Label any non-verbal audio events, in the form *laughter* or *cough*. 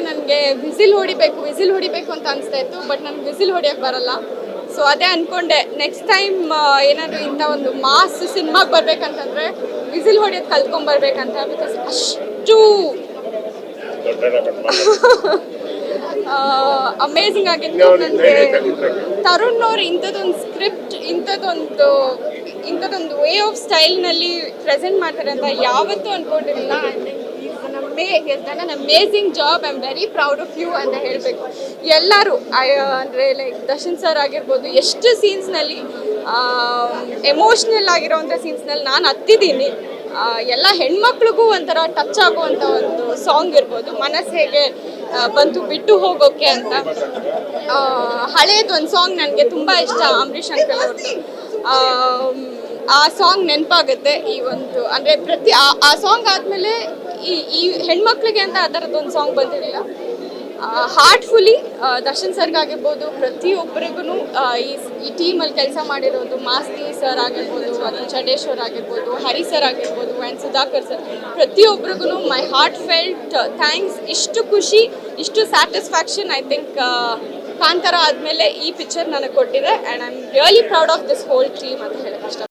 ನನಗೆ ವಿಸಿಲ್ ಹೊಡಿಬೇಕು ವಿಸಿಲ್ ಹೊಡಿಬೇಕು ಅಂತ ಅನಿಸ್ತಾ ಇತ್ತು ಬಟ್ ನನಗೆ ವಿಸಿಲ್ ಹೊಡಿಯೋಕ್ಕೆ ಬರಲ್ಲ. ಸೊ ಅದೇ ಅಂದ್ಕೊಂಡೆ ನೆಕ್ಸ್ಟ್ ಟೈಮ್ ಏನಾದರೂ ಇಂಥ ಒಂದು ಮಾಸ್ ಸಿನಿಮಾಗೆ ಬರ್ಬೇಕಂತಂದರೆ ವಿಸಿಲ್ ಹೊಡಿಯೋದು ಕಲ್ತ್ಕೊಂಬರ್ಬೇಕಂತ ಬಿಕಾಸ್ ಅಷ್ಟು *laughs* ಅಮೇಝಿಂಗ್ ಆಗಿತ್ತು ನನಗೆ. ತರುಣ್ ಅವ್ರು ಇಂಥದ್ದೊಂದು ಸ್ಕ್ರಿಪ್ಟ್ ಇಂಥದ್ದೊಂದು ಇಂಥದ್ದೊಂದು ವೇ ಆಫ್ ಸ್ಟೈಲ್ನಲ್ಲಿ ಪ್ರೆಸೆಂಟ್ ಮಾಡ್ತಾರೆ ಅಂತ ಯಾವತ್ತೂ ಅಂದ್ಕೊಂಡಿರಲಿಲ್ಲ amazing job I am very proud of you ಅಂತ ಹೇಳಬೇಕು. ಎಲ್ಲರೂ ಅಂದರೆ ಲೈಕ್ ದರ್ಶನ್ ಸರ್ ಆಗಿರ್ಬೋದು, ಎಷ್ಟು ಸೀನ್ಸ್ನಲ್ಲಿ ಎಮೋಷ್ನಲ್ ಆಗಿರೋವಂಥ ಸೀನ್ಸ್ನಲ್ಲಿ ನಾನು ಹತ್ತಿದ್ದೀನಿ. ಎಲ್ಲ ಹೆಣ್ಮಕ್ಳಿಗೂ ಒಂಥರ ಟಚ್ ಆಗುವಂಥ ಒಂದು ಸಾಂಗ್ ಇರ್ಬೋದು. ಮನಸ್ಸು ಹೇಗೆ ಬಂತು ಬಿಟ್ಟು ಹೋಗೋಕೆ ಅಂತ. ಹಳೇದು ಒಂದು ಸಾಂಗ್ ನನಗೆ ತುಂಬ ಇಷ್ಟ, ಅಂಬರೀಷ್ ಅಂಕಲ್ ಅವ್ರದ್ದು ಆ ಸಾಂಗ್ ನೆನಪಾಗುತ್ತೆ ಈ ಒಂದು, ಅಂದರೆ ಪ್ರತಿ, ಆ ಸಾಂಗ್ ಆದಮೇಲೆ ಈ ಈ ಹೆಣ್ಮಕ್ಳಿಗೆ ಅಂತ ಆ ಥರದ್ದು ಒಂದು ಸಾಂಗ್ ಬಂದಿರಲಿಲ್ಲ. ಹಾರ್ಟ್ಫುಲಿ ದರ್ಶನ್ ಸರ್ಗಾಗಿರ್ಬೋದು ಪ್ರತಿಯೊಬ್ಬರಿಗೂ ಈ ಈ ಟೀಮಲ್ಲಿ ಕೆಲಸ ಮಾಡಿರೋದು, ಮಾಸ್ತಿ ಸರ್ ಆಗಿರ್ಬೋದು ಅರುಣ್ ಚಡೇಶ್ವರ್ ಆಗಿರ್ಬೋದು, ಹರಿ ಸರ್ ಆಗಿರ್ಬೋದು ಆ್ಯಂಡ್ ಸುಧಾಕರ್ ಸರ್ ಪ್ರತಿಯೊಬ್ಬರಿಗೂ ಮೈ ಹಾರ್ಟ್ ಫೆಲ್ಟ್ ಥ್ಯಾಂಕ್ಸ್ ಇಷ್ಟು ಖುಷಿ, ಇಷ್ಟು ಸ್ಯಾಟಿಸ್ಫ್ಯಾಕ್ಷನ್ ಐ ಥಿಂಕ್ ಕಾಂತಾರ ಆದಮೇಲೆ ಈ ಪಿಕ್ಚರ್ ನನಗೆ ಕೊಟ್ಟಿದೆ and I am really proud of this whole team ಅಂತ ಹೇಳಕ್ಕೆ ಇಷ್ಟ